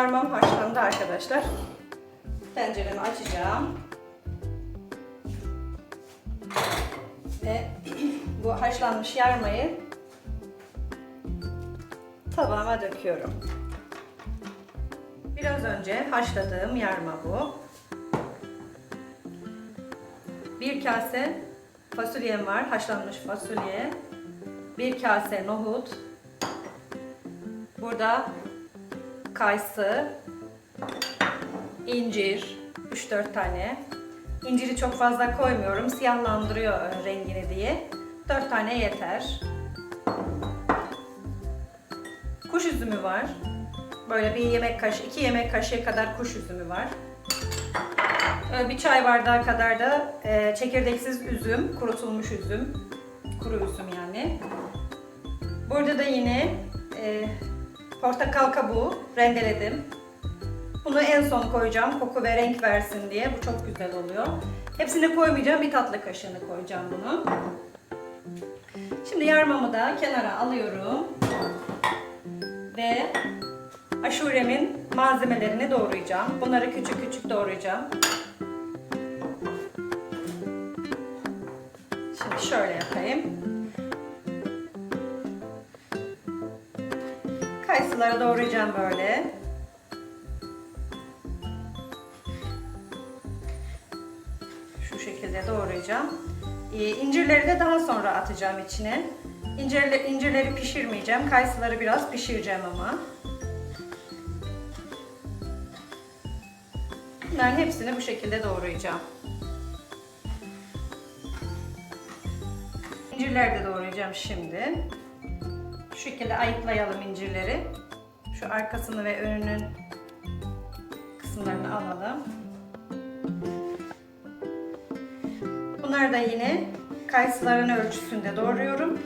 yarmam haşlandı arkadaşlar. Tenceremi açacağım. Ve bu haşlanmış yarmayı tabağıma döküyorum. Biraz önce haşladığım yarma bu. Bir kase fasulyem var, haşlanmış fasulye. Bir kase nohut. Burada kayısı, incir, 3-4 tane. İnciri çok fazla koymuyorum, siyahlandırıyor rengini diye. 4 tane yeter. Kuş üzümü var. Böyle bir yemek kaşığı, 2 yemek kaşığı kadar kuş üzümü var. Ee, Bir çay bardağı kadar da e, çekirdeksiz üzüm, kurutulmuş üzüm, kuru üzüm yani. Burada da yine e, portakal kabuğu rendeledim. Bunu en son koyacağım koku ve renk versin diye. Bu çok güzel oluyor. Hepsini koymayacağım. Bir tatlı kaşığını koyacağım bunu. Şimdi yarmamı da kenara alıyorum. Ve aşuremin malzemelerini doğrayacağım. Bunları küçük küçük doğrayacağım. Şimdi şöyle yapayım. Kayısıları doğrayacağım böyle. Şu şekilde doğrayacağım. Ee, İncirleri de daha sonra atacağım içine. İncirleri, incirleri pişirmeyeceğim. Kayısıları biraz pişireceğim ama. Bunların hepsini bu şekilde doğrayacağım. İncirleri de doğrayacağım şimdi. Şu şekilde ayıklayalım incirleri. Şu arkasını ve önünün kısımlarını alalım. Bunlar da yine kayısıların ölçüsünde doğruyorum.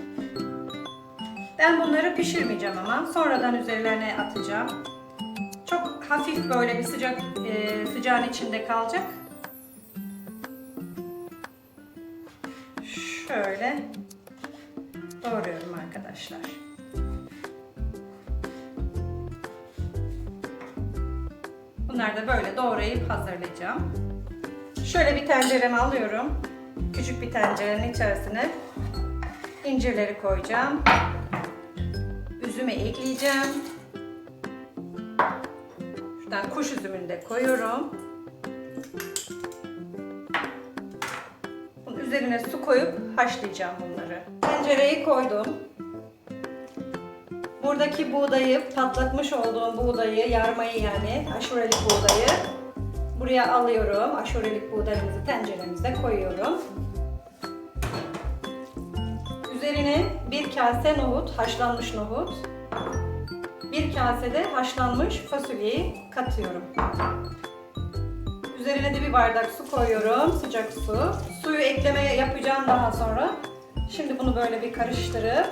Ben bunları pişirmeyeceğim ama sonradan üzerlerine atacağım. Çok hafif böyle bir sıcak e, sıcağın içinde kalacak. Şöyle doğruyorum arkadaşlar. Bunları da böyle doğrayıp hazırlayacağım. Şöyle bir tenceremi alıyorum. Küçük bir tencerenin içerisine incirleri koyacağım. Üzümü ekleyeceğim. Şuradan kuş üzümünü de koyuyorum. Bunun üzerine su koyup haşlayacağım bunları. Tencereyi koydum. Buradaki buğdayı, patlatmış olduğum buğdayı, yarmayı yani, aşurelik buğdayı buraya alıyorum. Aşurelik buğdayımızı tenceremize koyuyorum. Üzerine bir kase nohut, haşlanmış nohut. Bir kasede haşlanmış fasulyeyi katıyorum. Üzerine de bir bardak su koyuyorum, sıcak su. Suyu ekleme yapacağım daha sonra. Şimdi bunu böyle bir karıştırıp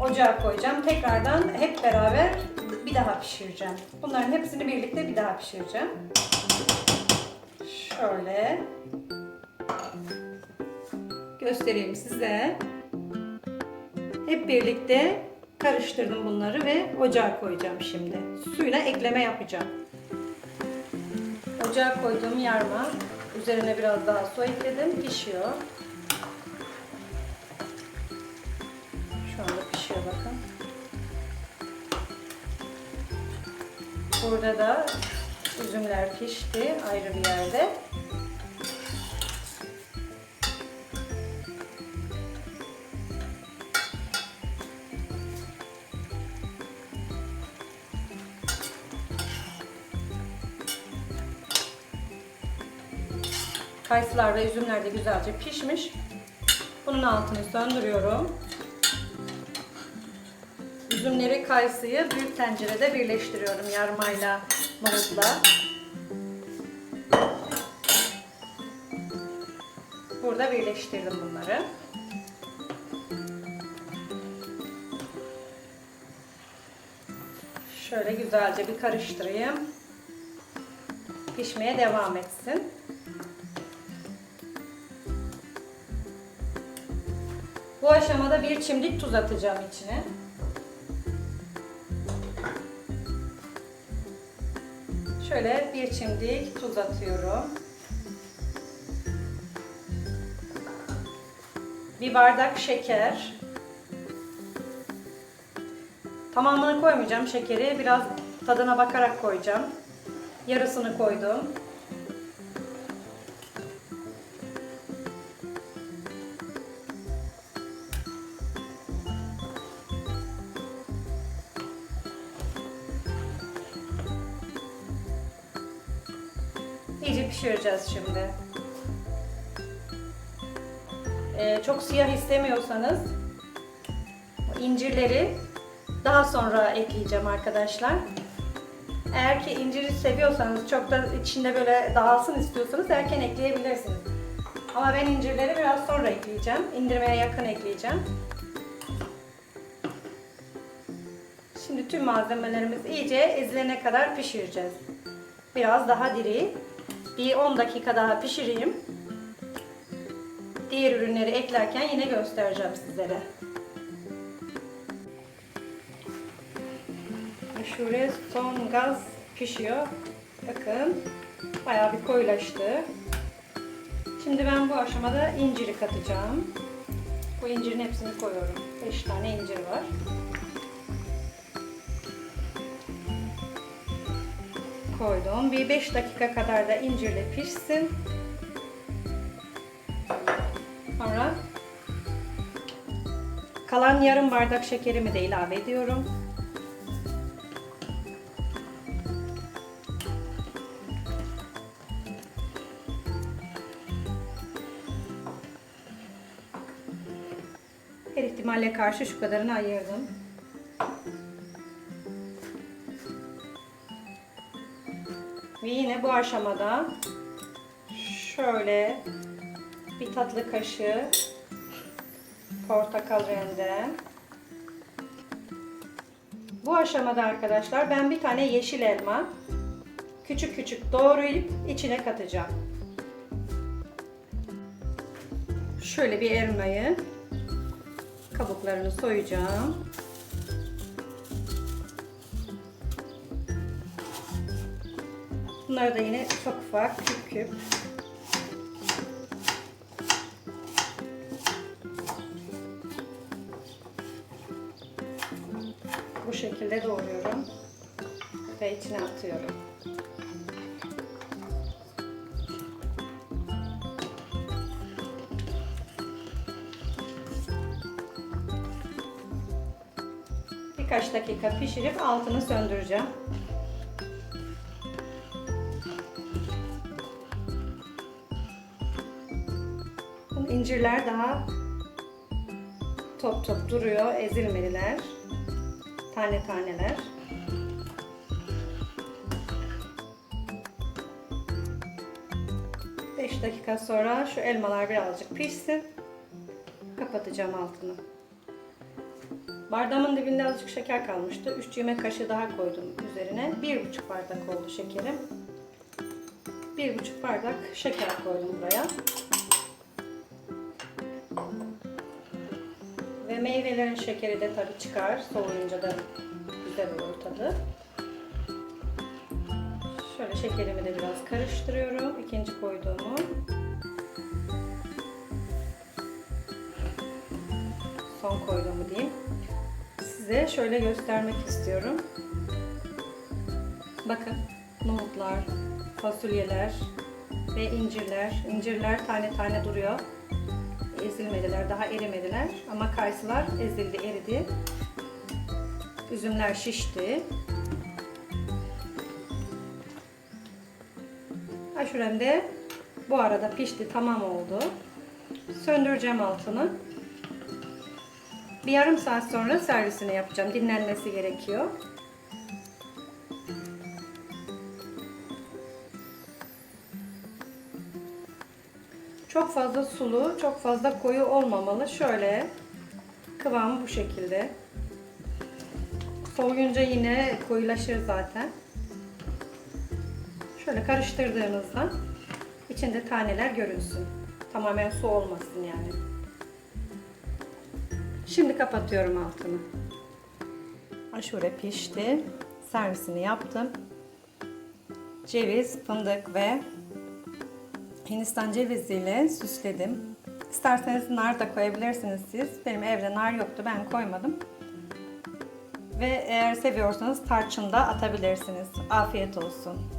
ocağa koyacağım. Tekrardan hep beraber bir daha pişireceğim. Bunların hepsini birlikte bir daha pişireceğim. Şöyle göstereyim size. Hep birlikte karıştırdım bunları ve ocağa koyacağım şimdi. Suyuna ekleme yapacağım. Ocağa koyduğum yarma üzerine biraz daha su ekledim. Pişiyor. Şu anda pişiyor bakın. Burada da üzümler pişti ayrı bir yerde. Kayısılar ve üzümler de güzelce pişmiş. Bunun altını söndürüyorum. Üzümleri, kayısıyı büyük tencerede birleştiriyorum yarmayla, nohutla. Burada birleştirdim bunları. Şöyle güzelce bir karıştırayım. Pişmeye devam etsin. Bu aşamada bir çimdik tuz atacağım içine. Şöyle bir çimdik tuz atıyorum. Bir bardak şeker. Tamamını koymayacağım şekeri. Biraz tadına bakarak koyacağım. Yarısını koydum. İyice pişireceğiz şimdi. Ee, çok siyah istemiyorsanız incirleri daha sonra ekleyeceğim arkadaşlar. Eğer ki inciri seviyorsanız çok da içinde böyle dağılsın istiyorsanız erken ekleyebilirsiniz. Ama ben incirleri biraz sonra ekleyeceğim. İndirmeye yakın ekleyeceğim. Şimdi tüm malzemelerimiz iyice ezilene kadar pişireceğiz. Biraz daha diri. Bir 10 dakika daha pişireyim. Diğer ürünleri eklerken yine göstereceğim sizlere. Şöyle son gaz pişiyor. Bakın bayağı bir koyulaştı. Şimdi ben bu aşamada inciri katacağım. Bu incirin hepsini koyuyorum. 5 tane incir var. Koydum. Bir 5 dakika kadar da incirle pişsin. Sonra kalan yarım bardak şekerimi de ilave ediyorum. Her ihtimalle karşı şu kadarını ayırdım. Bu aşamada şöyle bir tatlı kaşığı portakal rende. Bu aşamada arkadaşlar ben bir tane yeşil elma küçük küçük doğrayıp içine katacağım. Şöyle bir elmayı kabuklarını soyacağım. Bunları da yine çok ufak küp küp bu şekilde doğruyorum ve içine atıyorum. Birkaç dakika pişirip altını söndüreceğim. İncirler daha top top duruyor, ezilmeliler. Tane taneler. Beş dakika sonra şu elmalar birazcık pişsin. Kapatacağım altını. Bardağımın dibinde azıcık şeker kalmıştı. 3 yemek kaşığı daha koydum üzerine. 1,5 bardak oldu şekerim. 1,5 bardak şeker koydum buraya. Meyvelerin şekeri de tabii çıkar. Soğuyunca da güzel olur tadı. Şöyle şekerimi de biraz karıştırıyorum. İkinci koyduğumu. Son koyduğumu diyeyim. Size şöyle göstermek istiyorum. Bakın nohutlar, fasulyeler ve incirler. İncirler tane tane duruyor ezilmediler, daha erimediler. Ama kayısılar ezildi, eridi. Üzümler şişti. Aşurem de bu arada pişti, tamam oldu. Söndüreceğim altını. Bir yarım saat sonra servisini yapacağım. Dinlenmesi gerekiyor. Çok fazla sulu, çok fazla koyu olmamalı. Şöyle kıvamı bu şekilde. Soğuyunca yine koyulaşır zaten. Şöyle karıştırdığınızda içinde taneler görünsün. Tamamen su olmasın yani. Şimdi kapatıyorum altını. Aşure pişti. Servisini yaptım. ceviz, fındık ve Hindistan ceviziyle süsledim. İsterseniz nar da koyabilirsiniz siz. Benim evde nar yoktu ben koymadım. Ve eğer seviyorsanız tarçın da atabilirsiniz. Afiyet olsun.